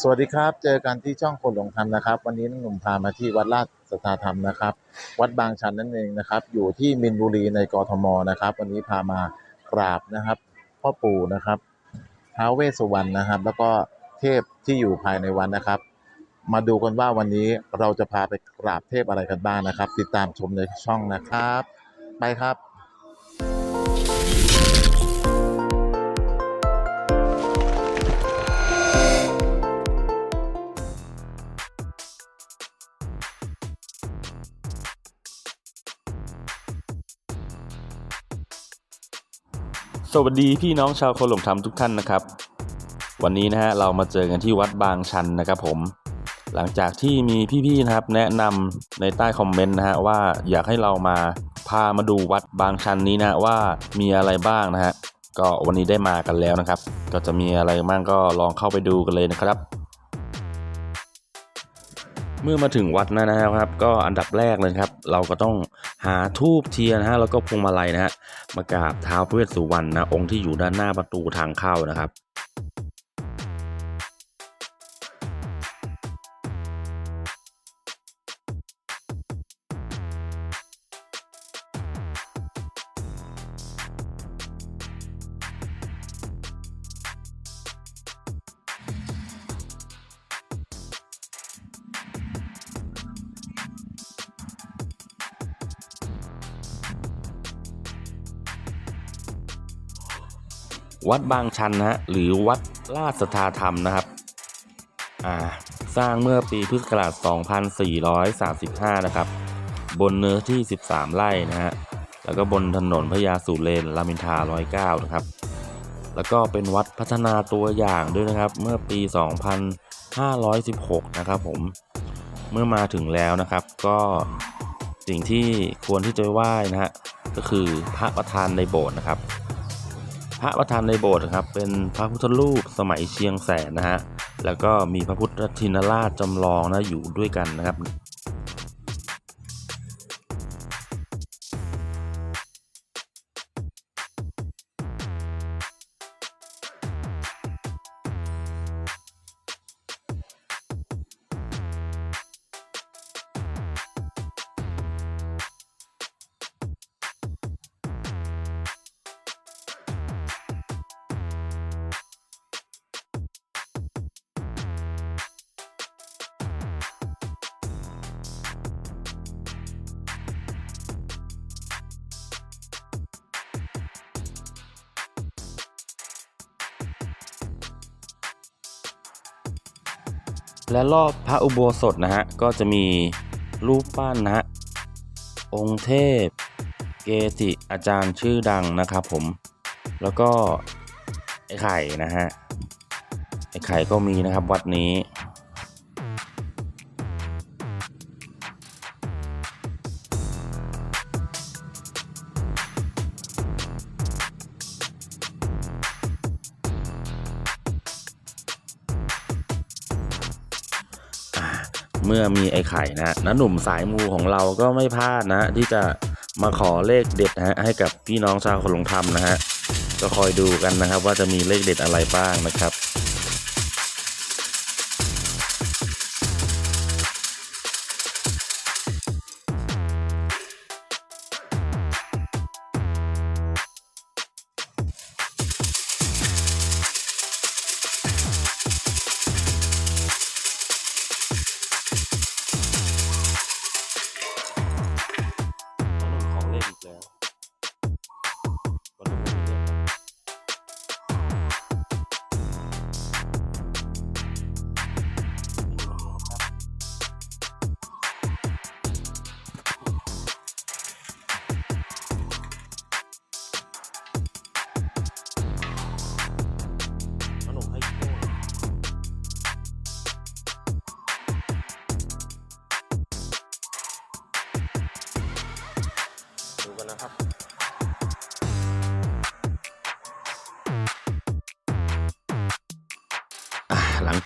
สวัสดีครับ เจอกันที่ช่องคนหลงธรรมนะครับ วันนี้น้องหนุ่มพามาที่วัดราชสัทธาธรรมนะครับ วัดบางชันนั่นเองนะครับ อยู่ที่มินบุรีในกรทมนะครับ วันนี้พามากราบนะครับพ่อปู่นะครับท้าวเวสสุวรรณนะครับ แล้วก็เทพที่อยู่ภายในวันนะครับ มาดูกันว่าวันนี้เราจะพาไปกราบเทพอะไรกันบ้างนะครับ ติดตามชมในช่องนะครับ ไปครับ สวัสดีพี่น้องชาวคนหลงธรรมทุกท่านนะครับ วันนี้นะฮะเรามาเจอกันที่วัดบางชันนะครับผม หลังจากที่มีพี่ๆนะครับ แนะนำในใต้คอมเมนต์นะฮะว่าอยากให้เรามาพามาดูวัดบางชันนี้นะว่ามีอะไรบ้างนะฮะก็วันนี้ได้มากันแล้วนะครับ ก็จะมีอะไรบ้างก็ลองเข้าไปดูกันเลยนะครับ เมื่อมาถึงวัดนะนะครับ ก็อันดับแรกเลยครับ เราก็ต้องหาทูบเทียนนะฮะแล้วก็พวงมาลัยนะฮะมากราบเท้าพระเวสสุวรรณนะองค์ที่อยู่ด้านหน้าประตูทางเข้านะครับ วัดบางชันนะฮะหรือวัดราชสัทธาธรรมนะครับอ่าสร้างเมื่อปีพุทธศักราช 2435 นะครับ บนเนื้อที่ 13 ไร่นะฮะ แล้วก็บนถนนพญาสุเรนรามินทา 109 นะครับ แล้วก็เป็นวัดพัฒนาตัวอย่างด้วยนะครับ เมื่อปี 2516 นะครับผม เมื่อมาถึงแล้วนะครับ ก็สิ่งที่ควรที่จะไหว้นะฮะ ก็คือพระประธานในโบสถ์นะครับ พระประธานในโบสถ์ครับ เป็นพระพุทธรูปสมัยเชียงแสนนะฮะ แล้วก็มีพระพุทธทินราชจำลองนะอยู่ด้วยกันนะครับ และรอบพระอุโบสถนะฮะก็จะมีรูปปั้นนะฮะองค์เทพ เกจิอาจารย์ชื่อดังนะครับผมแล้วก็ไอ้ไข่นะฮะไอ้ไข่ก็มีนะครับวัดนี้ ไอ้ไข่นะนะหนุ่มสายมูของเราก็ไม่พลาดนะ ที่จะมาขอเลขเด็ดนะฮะให้กับพี่น้องชาวคนหลงธรรมนะฮะก็คอยดูกันนะครับ ว่าจะมีเลขเด็ดอะไรบ้างนะครับ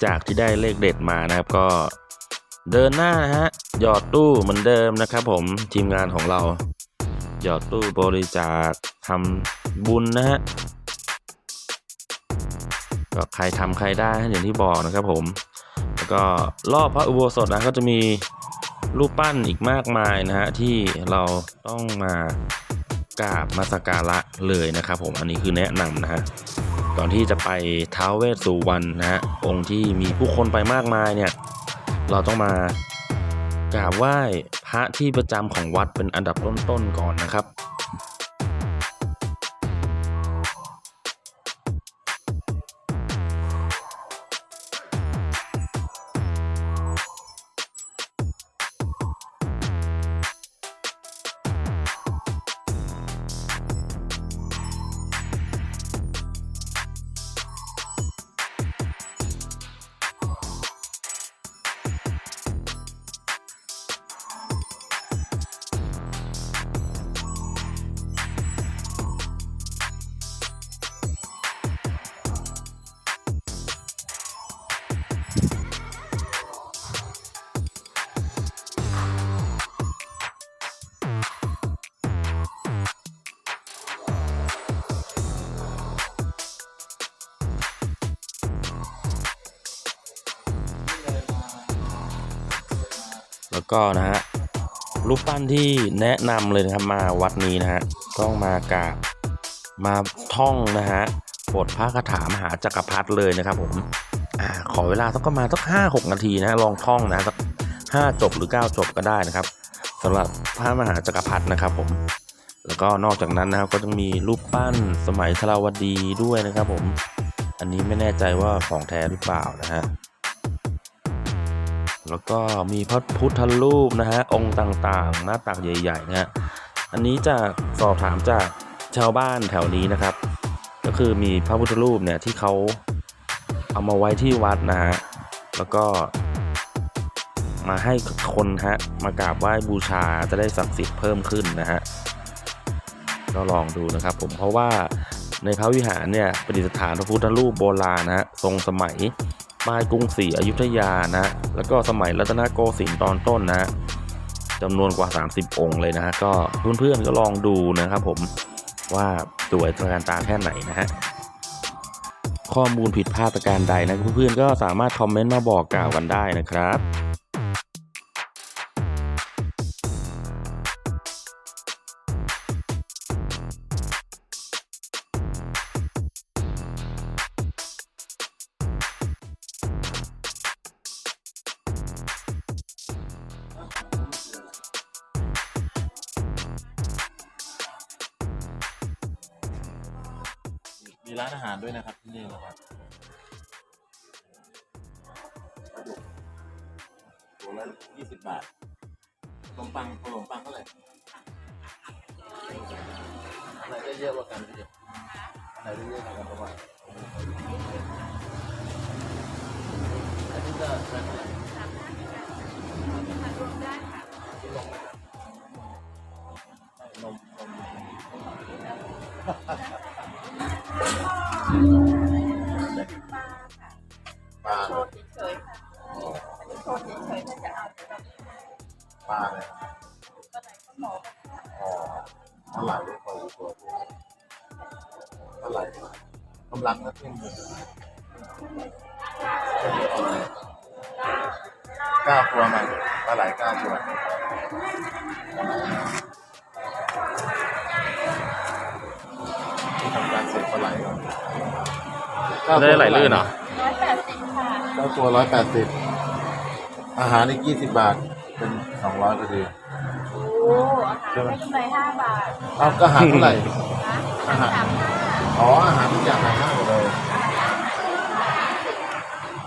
จากที่ได้เลขเด็ดมานะครับก็เดินหน้านะฮะหยอดตู้เหมือนเดิมนะครับ ผมทีมงานของเรา หยอดตู้บริจาคทำบุญนะฮะก็ใครทำใครได้อย่างที่บอกนะครับผม แล้วก็รอบพระอุโบสถนะก็จะมีรูปปั้นอีกมากมายนะฮะที่เราต้องมากราบมาสักการะเลยนะครับผมอันนี้คือแนะนำนะฮะ ก่อนที่จะไปท้าวเวสสุวรรณนะฮะองค์ที่มีผู้คนไปมากมายเนี่ยเราต้องมากราบไหว้พระที่ประจำของวัดเป็นอันดับต้นๆก่อนนะครับ ก็นะฮะรูปปั้นที่แนะนำเลยนะครับมาวัดนี้นะฮะต้องมากราบมาท่องนะฮะบทพระคาถามหาจักรพรรดิเลยนะครับ ผมอ่าขอเวลาสักประมาณสักห้าหกนาทีนะลองท่องนะสักห้าจบหรือเก้าจบก็ได้นะครับสำหรับพระมหาจักรพรรดินะครับ ผม แล้วก็นอกจากนั้นนะครับก็ต้องมีรูปปั้นสมัยธราวดีด้วยนะครับ ผม อันนี้ไม่แน่ใจว่าของแท้หรือเปล่านะฮะ แล้วก็มีพระพุทธรูปนะฮะองค์ต่างๆ หน้าตักใหญ่ๆนะฮะอันนี้จากสอบถามจากชาวบ้านแถวนี้นะครับ ก็คือมีพระพุทธรูปเนี่ยที่เขาเอามาไว้ที่วัดนะฮะแล้วก็ มาให้คนฮะมากราบไหว้บูชาจะได้ศักดิ์สิทธิ์เพิ่มขึ้นนะฮะก็ลองดูนะครับ ผมเพราะว่าในพระวิหารเนี่ยประดิษฐานพระพุทธรูปโบราณนะฮะทรงสมัย ปลายกรุงศรีอยุธยานะ แล้วก็สมัยรัตนโกสินทร์ตอนต้นนะจำนวนกว่า 30 องค์เลยนะฮะก็เพื่อนๆก็ลองดูนะครับผมว่าสวยตระการตาแค่ไหนนะฮะข้อมูลผิดพลาดประการใดนะเพื่อนๆก็สามารถคอมเมนต์มาบอกกล่าวกันได้นะครับ ร้านอาหารด้วยนะครับที่นี่นะครับตัวละยี่สิบบาทขนมปังขนมปังเท่าไหร่อะไรได้เยอะกว่ากันพี่อะไรได้เยอะกว่ากันประมาณอันนี้ก็เป็นอะไรนมนม ปลาโชว์เฉยๆค่ะอันนี้โชว์เฉยๆถ้าจะเอาเดี๋ยวเราปลาเลยก็ไหนก็หมออ๋อเท่าไหร่พอรู้ตัวเท่าไหร่กำลังนะเพิ่งเก้าตัวมาปลาไหลเก้าตัว ปลาไหลก่อนเก้าตัวได้ไหลลื่นเหรอร้อยแปดสิบค่ะเก้าตัวร้อยแปดสิบอาหารอีกยี่สิบบาท เป็นสองร้อยพอดีโอ้อาหารได้กำไรห้าบาทเอาก็หารเท่าไหร่นะอาหารสามห้าอ๋ออาหารทุกอย่างหารห้าหมดเลย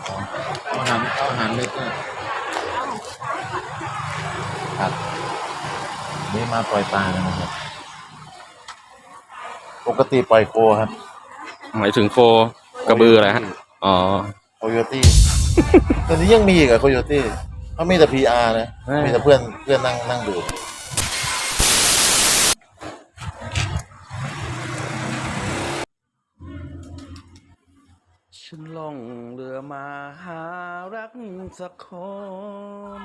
อ๋อเอาอาหารเอาอาหารเล็กเนี่ยครับนี่มาปล่อยปลากันนะครับ ปกติปล่อยโคครับหมายถึงโฟกระบืออะไรฮะ อ๋อ โคโยตี้ตอนนี้ยังมีอีกอะโคโยตี้เขามีแต่พีอาร์นะเออ มีแต่เพื่อนเพื่อนนั่งนั่งดูฉันล่องเรือมาหารักสักคน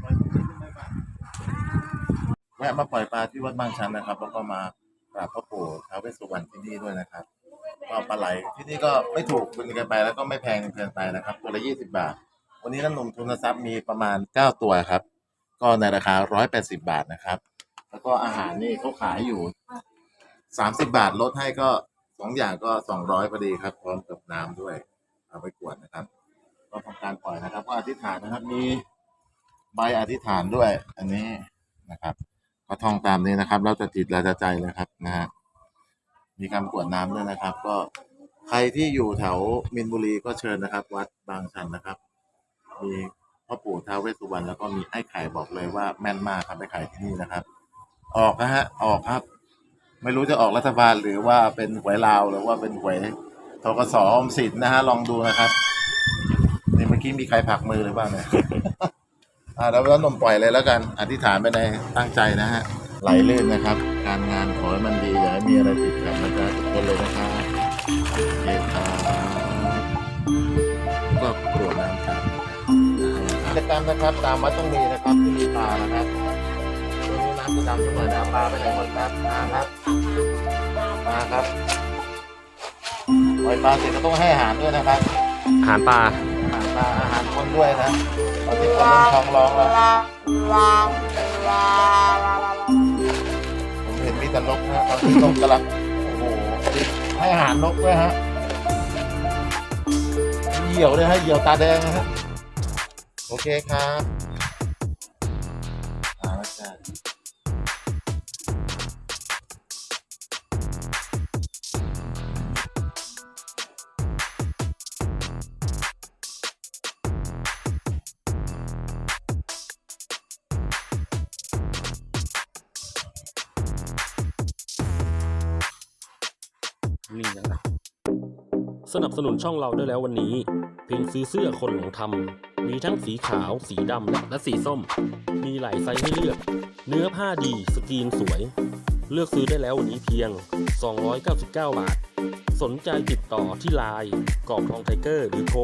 ปล่อย แวะมาปล่อยปลาที่วัดบางชันนะครับ แล้วก็มากราบพระปู่ท้าวเวสสุวรรณที่นี่ด้วยนะครับก็ปลาไหลที่นี่ก็ไม่ถูกเป็นกันไปแล้วก็ไม่แพงเกินไปนะครับ ตัวละยี่สิบาท วันนี้น้ำนมทุนทรัพย์มีประมาณเก้าตัวครับ ก็ในราคาร้อยแปดสิบาทนะครับ แล้วก็อาหารนี่เขาขายอยู่สามสิบาทลดให้ก็สองอย่างก็สองร้อยพอดีครับ พร้อมกับน้ำด้วย เอาไปกวดนะครับ ก็ทำการปล่อยนะครับ ก็อธิษฐานนะครับมี ใบอธิษฐานด้วย อันนี้นะครับ ก็ท่องตามนี้นะครับ เราจะจิตเราจะใจเลยครับนะฮะมีการกวดน้ำด้วยนะครับ ก็ใครที่อยู่แถวมินบุรีก็เชิญนะครับ วัดบางชันนะครับ มีพ่อปู่ท้าวเวสสุวรรณแล้วก็มีไอ้ไข่บอกเลยว่าแม่นมากครับไอ้ไข่ที่นี่นะครับ ออกนะฮะออกครับ ไม่รู้จะออกรัฐบาลหรือว่าเป็นหวยลาวหรือว่าเป็นหวยทกสออมสินนะฮะลองดูนะครับนี่เมื่อกี้มีใครผลักมือหรือเปล่าเนี่ย อ่าแล้วแล้วนมปล่อยเลยแล้วกัน อธิษฐานไปในตั้งใจนะฮะ ไหลลื่นนะครับ การงานขอให้มันดีอย่าให้มีอะไรติดขัดนะจ๊ะทุกคนเลยนะครับโอเคครับก็กรวดน้ำตามกิจกรรมนะครับ ตามวัดต้องมีนะครับที่มีปลานะครับช่วงนี้น้ำจะดำทุกหน่อยนะปลาไปไหนหมดครับปลาครับปลาครับปล่อยปลาเสร็จก็ต้องให้อาหารด้วยนะครับอาหารปลา อาหารปลาอาหารคนด้วยนะตอนที่คนเริ่มท้องร้องแล้วผมเห็นมีแต่นกนะตอนที่นกกำลังโอ้โหให้อาหารนกด้วยฮะเหยี่ยวด้วยฮะเหยี่ยวตาแดงนะฮะโอเคครับ สนุนช่องเราได้แล้ววันนี้ เพียงซื้อเสื้อคนหลงทำมีทั้งสีขาว สีดำและสีส้ม มีหลายไซส์ให้เลือก เนื้อผ้าดี สกรีนสวย เลือกซื้อได้แล้ววันนี้เพียง 299 บาท สนใจติดต่อที่ไลน์กรอบทองไทเกอร์หรือโทร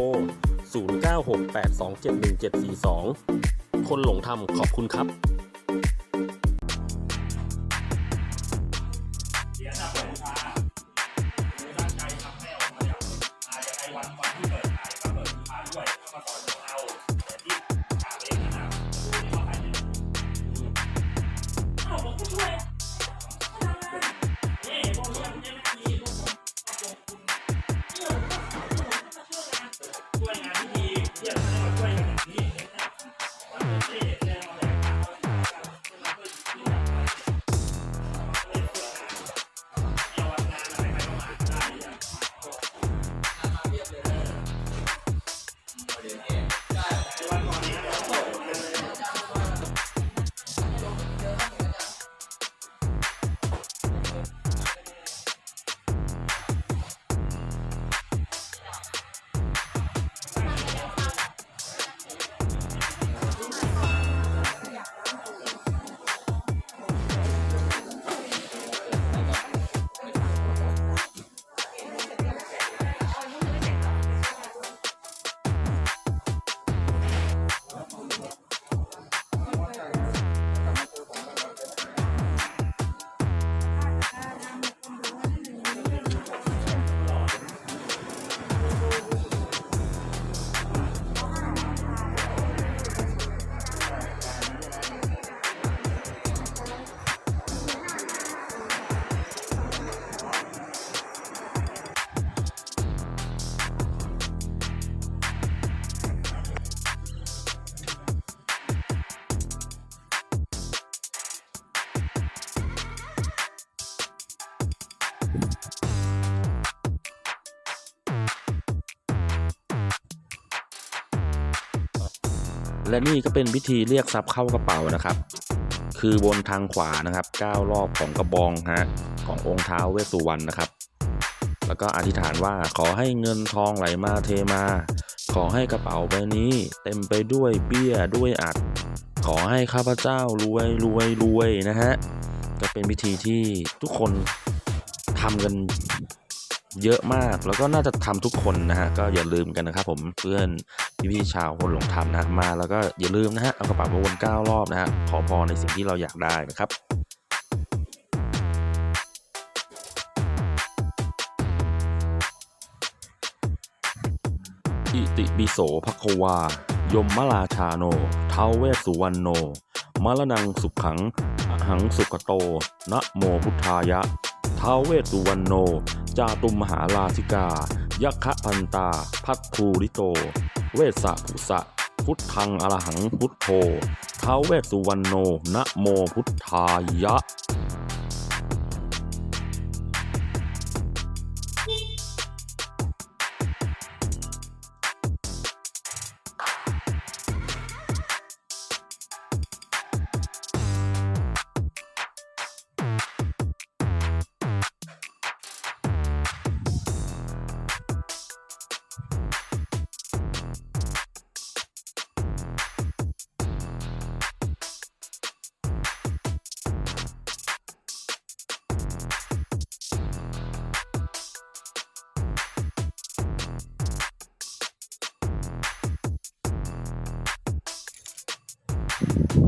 0968271742 คนหลงทำขอบคุณครับ และนี่ก็เป็นพิธีเรียกทรัพย์เข้ากระเป๋านะครับ คือบนทางขวานะครับ9รอบของกระบองฮะขององค์ท้าวเวสสุวรรณนะครับ แล้วก็อธิษฐานว่าขอให้เงินทองไหลมาเทมา ขอให้กระเป๋าใบนี้ เต็มไปด้วยเบี้ยด้วยอัด ขอให้ข้าพเจ้ารวยรวยรวยนะฮะก็เป็นพิธีที่ทุกคนทำกันเยอะมากแล้วก็น่าจะทำทุกคนนะฮะก็อย่าลืมกันนะครับผมเพื่อน พี่ๆชาวคนหลงธรรมนะมาแล้วก็อย่าลืมนะฮะเอากระเป๋ามาวนเก้ารอบนะฮะขอพรในสิ่งที่เราอยากได้นะครับอิติปิโสภควายมมราชาโนเทาเวสุวรรณโนมรณังสุขขังอหังสุขโต นะโมพุทธายะท้าเวสุวรรณโน จาตุมหาลาสิกา ยัคคะพันตา พัทภูริโต เวสสะภุสะ พุทธังอรหังพุทโธท้าเวสสุวรรณโนนะโมพุทธายะ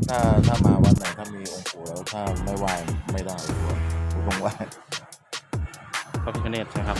ถ้าถ้ามาวัดไหนถ้ามีองค์ปู่แล้วถ้าไม่ไหวไม่ได้ด้วยต้องไหวพระพิฆเนศใช่ครับ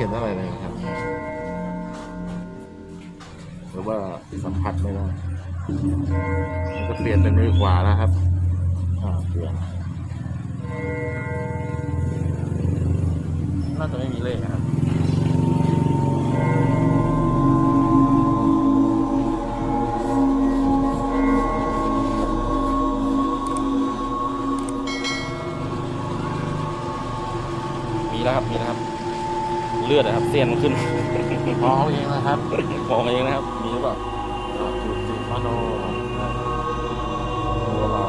เห็นอะไรเลยครับ หรือว่าสัมผัสไม่ได้มันจะเปลี่ยนเป็นมือขวาแล้วครับ เลือดนะครับเสี้ยนมันขึ้นมองเอาเองนะครับมองเองนะครับ มีหรือเปล่าจุติมโนตัวเรา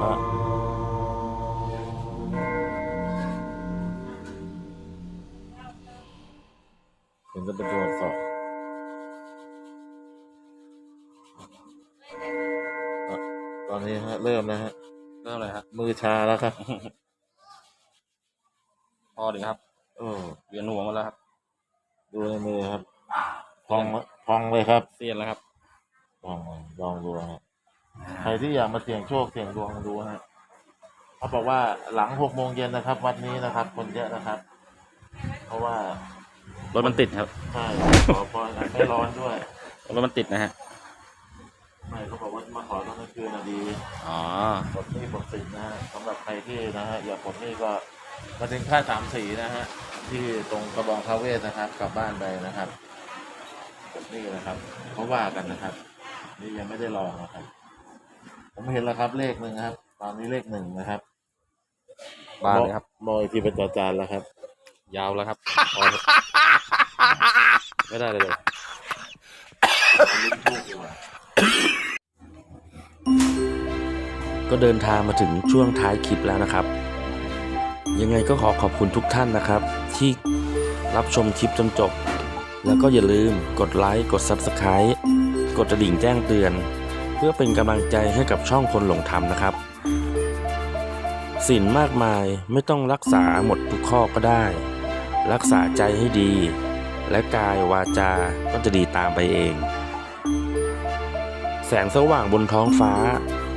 พระเห็นจะเป็นตัวอักษรอะตอนนี้ฮะ เริ่มนะฮะ เริ่มเลยครับมือชาแล้วครับ พอดีครับเออเวียนหัวหมาแล้วครับ ดูในมือครับ พองพองเลยครับ เสี้ยนแล้วครับ ลองลองดูฮะใครที่อยากมาเสี่ยงโชคเสี่ยงดวงดูฮะเขาบอกว่าหลังหกโมงเย็นนะครับ วัดนี้นะครับ คนเยอะนะครับ เพราะว่ารถมันติดครับใช่ขอพรไม่ร้อนด้วยรถมันติดนะฮะไม่เขาบอกว่ามาขอตอนกลาง คืนน่ะดีอ๋อปลดหนี้ปลดสินนะฮะสำหรับใครที่นะฮะอยากปลดหนี้ก็มาถึงค่าสามสีนะฮะที่ตรงกระบองพระเวทนะครับ กลับบ้านไปนะครับปลดหนี้นะครับเขาว่ากันนะครับ นี่ยังไม่ได้ลองนะครับ ผมเห็นแล้วครับเลขหนึ่งครับ ตอนนี้เลขหนึ่งนะครับบ้านเลยครับมอยที่เป็นจอจานแล้วครับ ยาวแล้วครับพอเถอะไม่ได้เลยเลยลุ้นทูกดีกว่า ก็เดินทางมาถึงช่วงท้ายคลิปแล้วนะครับ ยังไงก็ขอขอบคุณทุกท่านนะครับ ที่รับชมคลิปจนจบ แล้วก็อย่าลืมกดไลค์กด Subscribe กดกระดิ่งแจ้งเตือน เพื่อเป็นกำลังใจให้กับช่องคนหลงธรรมนะครับสินมากมายไม่ต้องรักษาหมดทุกข้อก็ได้ รักษาใจให้ดี และกายวาจาก็จะดีตามไปเอง แสงสว่างบนท้องฟ้า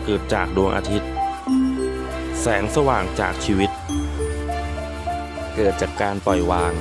เกิดจากดวงอาทิตย์ แสงสว่างจากชีวิต เกิดจากการปล่อยวาง